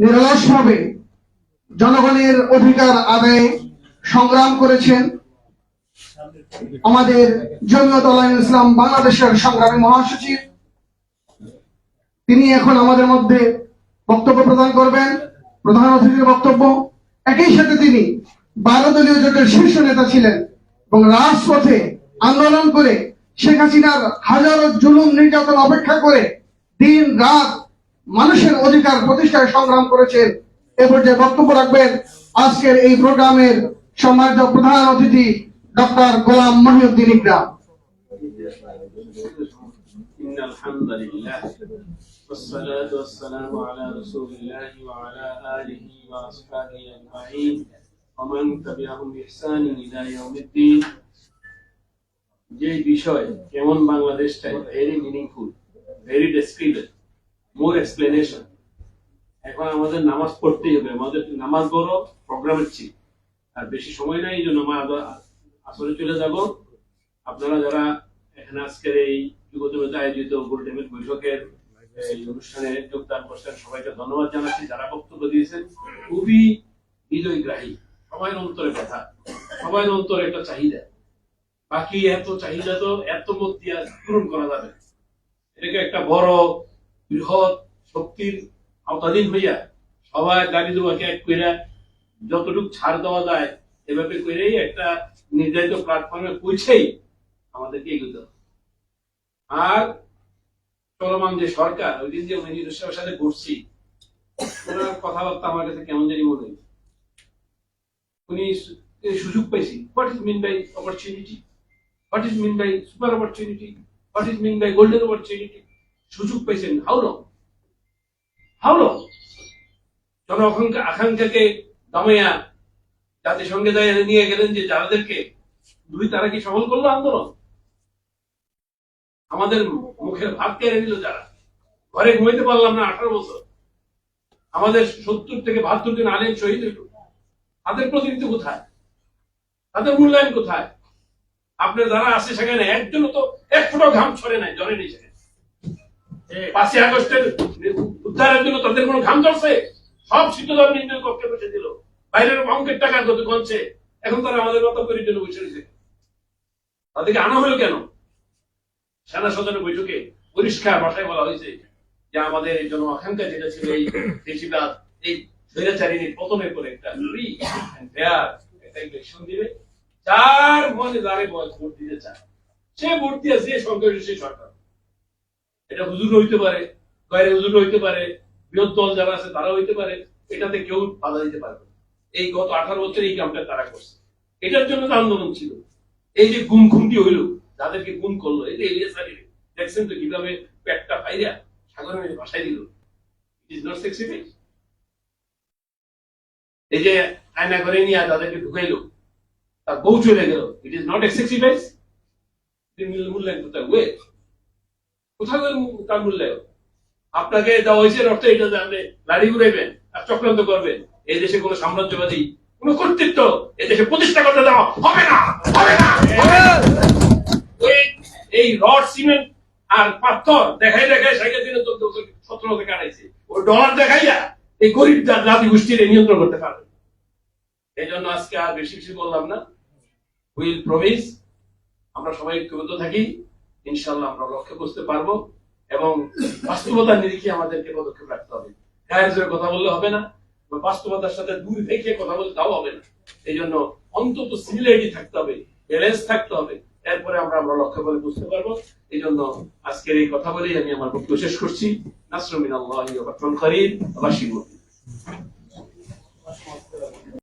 নিরলসভাবে জনগণের অধিকার আদায়ে সংগ্রাম করেছেন আমাদের জমিয়ত ইসলাম বাংলাদেশের সংগ্রামী মহাসচিব। তিনি এখন আমাদের মধ্যে বক্তব্য প্রদান করবেন, প্রধান অতিথির বক্তব্য। একই সাথে তিনি বারো দলীয় জোটের শীর্ষ নেতা ছিলেন এবং রাজপথে আন্দোলন করে শেখ হাসিনার হাজারো জুলুম নির্যাতন অপেক্ষা করে দিন রাত মানুষের অধিকার প্রতিষ্ঠায় সংগ্রাম করেছেন এ পর্যায়ে বক্তব্য রাখবেন আজকের এই প্রোগ্রামের সম্মানিত প্রধান অতিথি ডক্টর গোলাম মহিউদ্দিন ইকরাম إن الحمد لله والصلاة والسلام على رسول الله وعلى آله وأصحابه أجمعين ومن تبعهم بإحسان إلى يوم الدين যে বিষয় কেমন বাংলাদেশটাই very meaningful very descriptive more explanation এখন আমাদের নামাজ পড়তেই হবে। আমাদের নামাজ বড় প্রোগ্রামের চেয়ে আর বেশি সময় নাই, এই জন্য আমরা আসলে চলে যাব। আপনারা যারা এখানে আজকের এই যুবজমিতে আয়োজিত গোল্ডেমের বৈঠকের এই অনুষ্ঠানে যোগদান করছেন, সবাইকে ধন্যবাদ জানাচ্ছি। যারা বক্তব্য দিয়েছেন, খুবই হৃদয়গ্রাহী। সবাই অন্তরে কথা সবাই অন্তরে একটা চাহিদা। বাকি এত চাহিদা তো এত মত দিয়া পূরণ করা যাবে এটাকে একটা বড় বৃহৎ শক্তির আওতাধীন হইয়া সবাই গাড়ি দুয়াকে এক করে যতটুকু ছাড় দেওয়া যায় এভাবে করেই একটা নির্ধারিত প্ল্যাটফর্মে পৌঁছেই আমাদেরকে এগোতে আর চলমান যে সরকার, ওই দিন যে মিনিস্টার সাহেবের সাথে ঘুরছি, ওনার কথাবার্তা আমার কাছে কেমন জানি মনে হয় উনি সুযোগ পাইছি what is mean by opportunity what is mean by super opportunity what is mean by golden opportunity সুযোগ পেয়েছেন। হাউ লং হাউ লং জন আকাঙ্ক্ষা আকাঙ্ক্ষাকে দমাইয়া জাতিসংঘে যায় নিয়ে গেলেন যে যাদেরকে, দুই তারা কি সফল করল আন্দোলন? আমাদের মুখের ভাত কেড়ে নিল যারা। ঘরে ঘুমাইতে পারলাম না আঠারো বছর। আমাদের সত্তর থেকে বাহাত্তর জন আলেন শহীদ হইল তাদের প্রতিনিধি কোথায়? তাদের মূল্যায়ন কোথায়? আপনার যারা আছে সেখানে একজনও তো এক ফোটো ঘাম ছড়ে নাই, জ্বরে নেই সেখানে। পাঁচই আগস্টের উদ্ধারের জন্য তাদের ঘাম সব কক্ষে বসে দিল। বাইরের অঙ্কের টাকা গণছে এখন তারা আমাদের মতো করে জন্য বসে রয়েছে। তাদেরকে আনা হলো কেন? সেনা সদনের বৈঠকে পরিষ্কার ভাষায় বলা হয়েছে যে আমাদের এই জন আকাঙ্ক্ষা যেটা ছিল এই দেশিবাদ, এই স্বৈরাচারিণী পতনের করে একটা একটা ইলেকশন দিবে। যার মনে বয়স ভোট দিতে চায়, সে ভোট দিয়ে যে সে সরকার। এটা হুজুর হইতে পারে বাইরে হুজুর হইতে পারে বৃহৎ দল যারা আছে তারা হইতে পারে, এটাতে কেউ বাধা দিতে পারবে এই গত আঠারো বছর এই কামটা তারা করছে। এটার জন্য তো আন্দোলন ছিল, এই যে গুম খুমটি হইল, যাদেরকে গুম করল, এই যে এলিয়াস আলী, দেখছেন তো কীভাবে পেটটা ফাইরা সাগরের ভাসাই দিল। এই যে আয়না করে নিয়ে তাদেরকে ঢুকাইলো, তার বউ চলে গেল। ইট ইজ নট এক্সেসিভাইজ মূল্যায়ন কোথায় ওয়ে কোথায় তার মূল্যায়ন আপনাকে দেওয়া হয়েছে অর্থ এটা আপনি লাড়ি ঘুরাইবেন আর চক্রান্ত করবেন। এই দেশে কোনো সাম্রাজ্যবাদী, কোনো কর্তৃত্ব এই দেশে প্রতিষ্ঠা করতে দেওয়া হবে না হবে না। এই- রড, সিমেন্ট আর পাথর দেখাই দেখাই সাইকেল দিনে চোদ্দ সতেরো থেকে আড়াইছে ওই ডলার দেখাইয়া এই গরিব জাতি গোষ্ঠীর নিয়ন্ত্রণ করতে পারবে। এই জন্য আজকে আর বেশি বেশি বললাম না। উইল প্রমিস, আমরা সবাই ঐক্যবদ্ধ থাকি। ইনশাল্লাহ আমরা লক্ষ্যে বুঝতে পারব এবং বাস্তবতার নিরিখে আমাদেরকে পদক্ষেপ রাখতে হবে। গায়ের কথা বললে হবে না বা বাস্তবতার সাথে দূর থেকে কথা বললে তাও হবে না। এই জন্য অন্তত সিমিলারিটি থাকতে হবে, ব্যালেন্স থাকতে হবে। এরপরে আমরা আমরা লক্ষ্য করে বুঝতে পারব। এই জন্য আজকের এই কথা বলেই আমি আমার বক্তব্য শেষ করছি। নাসরুমিন আল্লাহ খরিদ আবাসিক